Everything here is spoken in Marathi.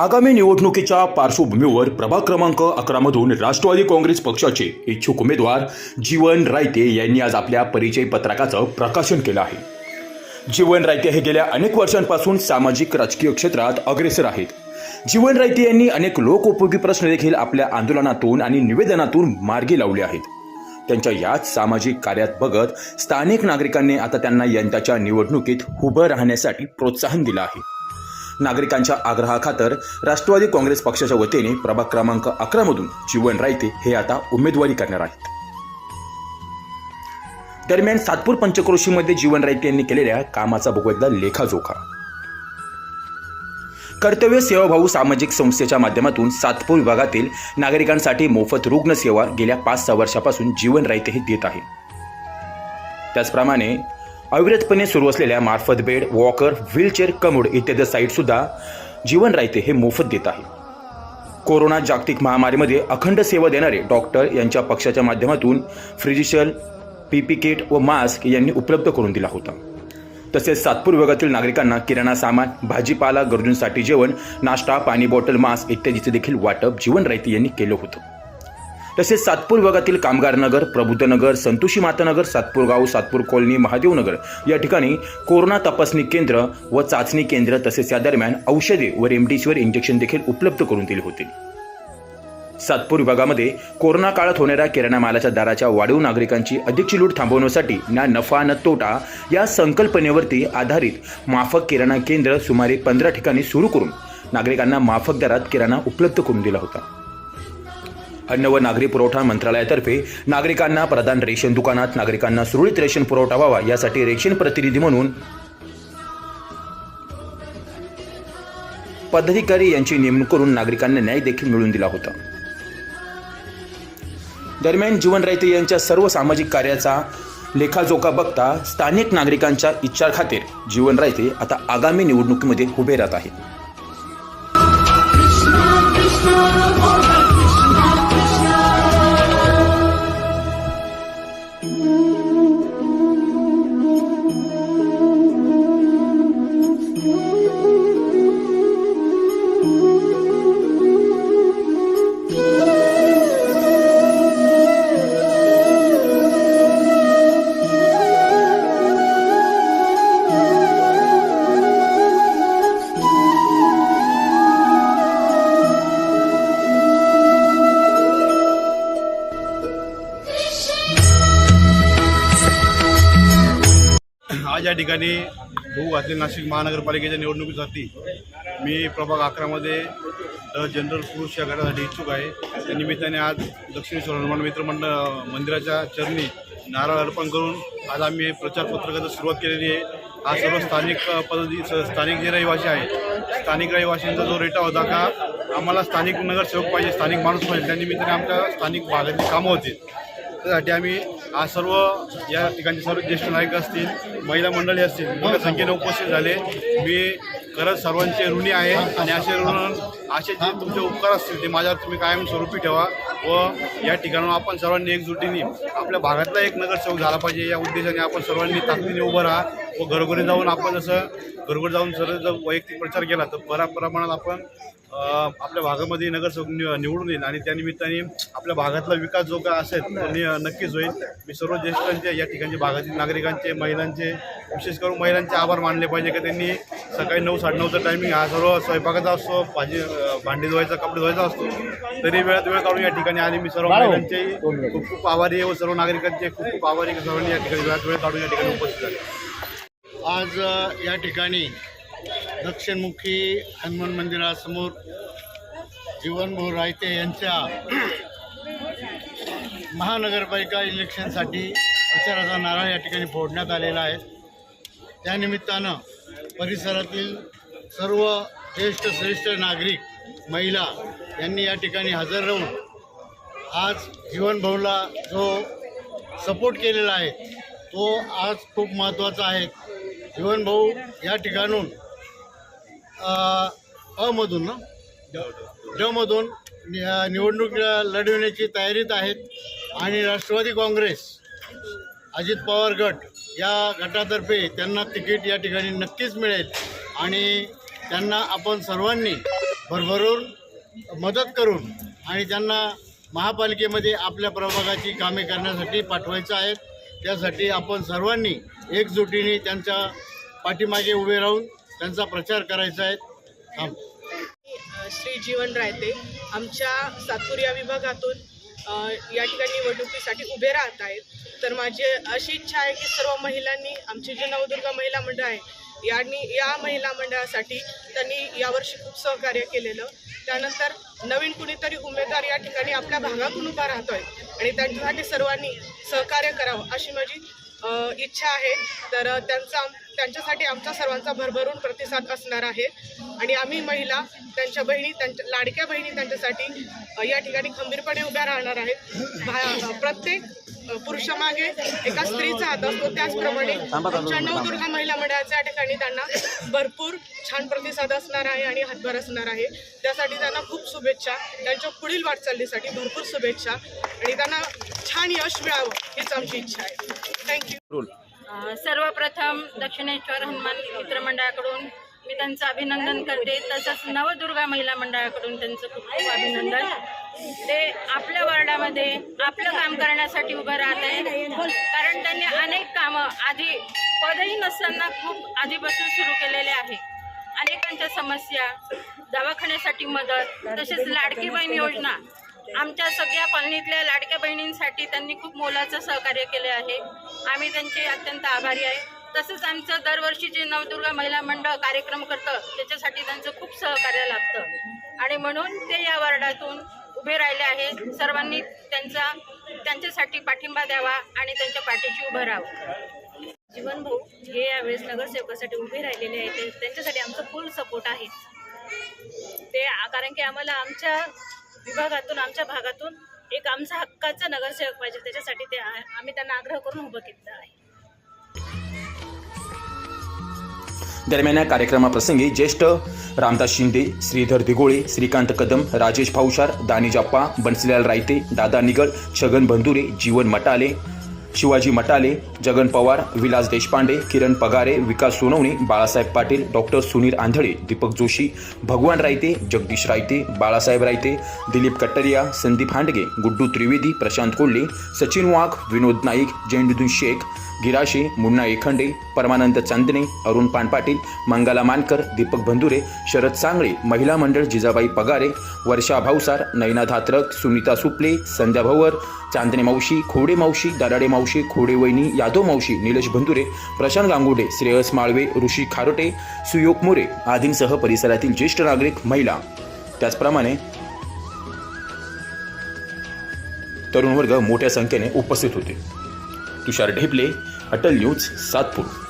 आगामी निवडणुकीच्या पार्श्वभूमीवर प्रभाग क्रमांक अकरामधून राष्ट्रवादी काँग्रेस पक्षाचे इच्छुक उमेदवार जीवन रायते यांनी आज आपल्या परिचय पत्रकाचं प्रकाशन केलं आहे. जीवन रायते हे गेल्या अनेक वर्षांपासून सामाजिक राजकीय क्षेत्रात अग्रेसर आहेत. जीवन रायते यांनी अनेक लोकोपयोगी प्रश्न देखील आपल्या आंदोलनातून आणि निवेदनातून मार्गी लावले आहेत. त्यांच्या याच सामाजिक कार्यात बघत स्थानिक नागरिकांनी आता त्यांना यंदाच्या निवडणुकीत उभं राहण्यासाठी प्रोत्साहन दिलं आहे. नागरिकांच्या आग्रहाखातर राष्ट्रवादी काँग्रेस पक्षाच्या वतीने प्रभाग क्रमांक अकरामधून जीवन रायते हे आता उमेदवारी करणार आहेत. दरम्यान सातपूर पंचक्रोशीमध्ये जीवन रायते यांनी केलेल्या कामाचा बघूया लेखाजोखा. कर्तव्य सेवाभाऊ सामाजिक संस्थेच्या माध्यमातून सातपूर विभागातील नागरिकांसाठी मोफत रुग्ण सेवा गेल्या पाच सहा वर्षापासून जीवन रायते हे देत आहे. त्याचप्रमाणे अविरतपणे सुरू असलेल्या मार्फत बेड वॉकर व्हीलचेअर कमोड इत्यादी साईटसुद्धा जीवन रायते हे मोफत देत आहे. कोरोना जागतिक महामारीमध्ये अखंड सेवा देणारे डॉक्टर यांच्या पक्षाच्या माध्यमातून फ्रिजिशल पीपी किट व मास्क यांनी उपलब्ध करून दिला होता. तसेच सातपूर विभागातील नागरिकांना किराणा सामान भाजीपाला गरजूंसाठी जेवण नाश्ता पाणी बॉटल मास्क इत्यादीचे देखील वाटप जीवन रायते यांनी केलं होतं. तसेच सातपूर विभागातील कामगार नगर प्रबुद्धनगर संतोषी मातानगर सातपूर गाव सातपूर कॉलनी महादेवनगर या ठिकाणी कोरोना तपासणी केंद्र व चाचणी केंद्र तसेच या दरम्यान औषधे व रेमडेसिवीर इंजेक्शन देखील उपलब्ध करून दिले होते. सातपूर विभागामध्ये कोरोना काळात होणाऱ्या किराणा मालाच्या दराच्या वाढीव नागरिकांची अधिकची लूट थांबवण्यासाठी ना नफा न तोटा या संकल्पनेवरती आधारित माफक किराणा केंद्र सुमारे पंधरा ठिकाणी सुरू करून नागरिकांना माफक दरात किराणा उपलब्ध करून दिला होता. अन्न व नागरी पुरवठा मंत्रालयातर्फे नागरिकांना प्रधान रेशन दुकानात नागरिकांना सुरळीत रेशन पुरवठा व्हावा यासाठी रेशन प्रतिनिधी म्हणून पदाधिकारी यांची नेमणूक करून नागरिकांना न्याय देखील मिळवून दिला होता. दरम्यान जीवन रायते यांच्या सर्व सामाजिक कार्याचा लेखाजोखा बघता स्थानिक नागरिकांच्या इच्छाखातीर जीवन रायते आता आगामी निवडणुकीमध्ये उभे राहत आहेत. आज या ठिकाणी भाऊ घातले नाशिक महानगरपालिकेच्या निवडणुकीसाठी मी प्रभाग अकरामध्ये द जनरल पुरुष या गटासाठी इच्छुक आहे. त्या निमित्ताने आज दक्षिणेश्वर हनुमान मित्रमंडळ मंदिराच्या चरणी नारळ अर्पण करून आज आम्ही प्रचार पत्रकाची सुरुवात केलेली आहे. हा सर्व स्थानिक पद्धती स- स्थानिक जे रहिवासी आहेत स्थानिक रहिवाशांचा जो रेटा होता का आम्हाला स्थानिक नगरसेवक पाहिजे स्थानिक माणूस पाहिजे. त्या निमित्ताने आमच्या स्थानिक भागातली कामं होतील. त्यासाठी आम्ही आज सर्व या ठिकाणचे सर्व ज्येष्ठ नायक असतील महिला मंडळी असतील मोठ्या संख्येने उपस्थित झाले. मी खरंच सर्वांचे ऋणी आहे आणि असे ऋण असे जे तुमचे उपकार असतील ते माझ्यावर तुम्ही कायम स्वरूपी ठेवा व या ठिकाणावर आपण सर्वांनी एकजुटीने आपल्या भागातला एक नगरसेवक झाला पाहिजे या उद्देशाने आपण सर्वांनी ताकदीने उभं राहा. व घरोघरी जाऊन आपण जसं घरोघरी जाऊन सर्व जर वैयक्तिक प्रचार केला तर बऱ्या प्रमाणात आपण आपल्या भागामध्ये नगरसेवक निवडून येईल आणि त्या निमित्ताने आपल्या भागातला विकास जो काय असेल तो नक्कीच होईल. मी सर्व ज्येष्ठांचे या ठिकाणचे भागातील नागरिकांचे महिलांचे विशेष करून महिलांचे आभार मानले पाहिजे की त्यांनी सकाळी नऊ साडेनऊचा टायमिंग हा सर्व स्वयंपाकाचा असतो भाजी भांडी धुवायचा कपडे धुवायचा असतो. तरी वेळात वेळ काढून या ठिकाणी आले. मी सर्व महिलांचे खूप खूप आभारी आहे व सर्व नागरिकांचे खूप खूप आभारी सर्वांनी या ठिकाणी वेळात वेळ काढून या ठिकाणी उपस्थित झाले. आज या ठिकाणी दक्षिणमुखी हनुमान मंदिरासमोर जीवनभाऊ रायते यांच्या महानगरपालिका इलेक्शनसाठी प्रचाराचा नारळ या ठिकाणी फोडण्यात आलेला आहे. त्यानिमित्तानं परिसरातील सर्व ज्येष्ठ श्रेष्ठ नागरिक महिला यांनी या ठिकाणी हजर राहून आज जीवनभाऊला जो सपोर्ट केलेला आहे तो आज खूप महत्त्वाचा आहे. शिवनभाऊ या ठिकाणून अ, अमधून ना? डमधून नि- निवडणूक लढविण्याची तयारीत आहेत आणि राष्ट्रवादी काँग्रेस अजित पवार गट या गटातर्फे त्यांना तिकीट या ठिकाणी नक्कीच मिळेल आणि त्यांना आपण सर्वांनी भरभरून मदत करून आणि त्यांना महापालिकेमध्ये आपल्या प्रभागाची कामे करण्यासाठी पाठवायचं आहे. त्यासाठी आपण सर्वांनी एकजुटीने त्यांच्या पाठीमागे उभे राहून त्यांचा प्रचार करायचा आहे. थांब. श्री जीवन रायते आमच्या सातपूर या विभागातून या ठिकाणी निवडणुकीसाठी उभे राहत आहेत. तर माझी अशी इच्छा आहे की सर्व महिलांनी आमची जे नवदुर्गा महिला मंडळ आहे यांनी या महिला मंडळासाठी त्यांनी यावर्षी खूप सहकार्य केलेलं. त्यानंतर नवीन कुणीतरी उमेदवार या ठिकाणी आपल्या भागातून उभा राहतोय आणि त्यांच्यासाठी सर्वांनी सहकार्य करावं अशी माझी इच्छा आहे. तर त्यांचा त्यांच्यासाठी आमचा सर्वांचा भरभरून प्रतिसाद असणार आहे. आणि आम्ही महिला त्यांच्या बहिणी त्यांच्या लाडक्या बहिणी त्यांच्यासाठी या ठिकाणी खंबीरपणे उभ्या राहणार आहेत. प्रत्येक पुरुषामागे एका स्त्रीचा हात असतो. त्याचप्रमाणे आमच्या नवदुर्गा महिला मंडळाच्या या ठिकाणी त्यांना भरपूर छान प्रतिसाद असणार आहे आणि हातभार असणार आहे. त्यासाठी त्यांना खूप शुभेच्छा. त्यांच्या पुढील वाटचालीसाठी भरपूर शुभेच्छा. आणि त्यांना छान यश मिळावं हीच आमची इच्छा आहे. थँक्यू सर्वप्रथम दक्षिणेश्वर हनुमान मित्र मंडळाकडून मी त्यांचं अभिनंदन करते. तसंच नवदुर्गा महिला मंडळाकडून त्यांचं खूप खूप अभिनंदन. ते आपल्या वार्डामध्ये आपलं काम करण्यासाठी उभं राहत आहे कारण त्यांनी अनेक कामं आधी पदही नसताना खूप आधीपासून सुरू केलेले आहे. अनेकांच्या समस्या दवाखान्यासाठी मदत तसेच लाडकी बहीण योजना. आमच्या सगळ्या कॉलनीतल्या लाडक्या बहिणींसाठी त्यांनी खूप मोलाचं सहकार्य केले आहे. आम्ही त्यांचे अत्यंत आभारी आहे. तसंच आमचं दरवर्षी जे नवदुर्गा महिला मंडळ कार्यक्रम करतं त्याच्यासाठी त्यांचं खूप सहकार्य लागतं. आणि म्हणून ते या वार्डातून उभे राहिले आहे सर्वांनी त्यांचा त्यांच्यासाठी पाठिंबा द्यावा आणि त्यांच्या पाठीशी उभं राहावं. जीवन भाऊ हे यावेळेस नगरसेवकासाठी उभे राहिलेले आहेत. ते- त्यांच्यासाठी आमचं फुल सपोर्ट आहे. ते कारण की आम्हाला आमच्या विभागातून आमच्या भागातून एक आमचा हक्काचा नगरसेवक पाहिजे. त्याच्यासाठी ते आम्ही त्यांना आग्रह करून उभं केलं आहे. दरम्यान या कार्यक्रमाप्रसंगी ज्येष्ठ रामदास शिंदे श्रीधर दिगोळे श्रीकांत कदम राजेश भाऊशार दानी जप्पा बन्सीलाल रायते दादा निगड छगन बंधुरे जीवन मटाले शिवाजी मटाले जगन पवार विलास देशपांडे किरण पगारे विकास सोनवणे बाळासाहेब पाटील डॉक्टर सुनील आंधळे दीपक जोशी भगवान रायते जगदीश रायते बाळासाहेब रायते दिलीप कट्टरिया संदीप हांडगे गुड्डू त्रिवेदी प्रशांत कोल्हे सचिन वाघ विनोद नाईक जैनुद्दीन शेख गिराशे मुन्ना एखंडे परमानंद चांदणे अरुण पानपाटील मंगला मानकर दीपक बंधुरे शरद सांगळे महिला मंडळ जिजाबाई पगारे वर्षा भाऊसार नैना धात्रक सुनीता सुपले संध्या भवर चांदणे मावशी खोडे मावशी दराडे मावशी खोडे वहिनी यादव मावशी निलेश बंधुरे प्रशांत गांगुडे श्रेयस माळवे ऋषी खारोटे सुयोग मोरे आदींसह परिसरातील ज्येष्ठ नागरिक महिला. त्याचप्रमाणे तरुण वर्ग मोठ्या संख्येने उपस्थित होते. तुषार ढेपले अटल न्यूज सातपूर.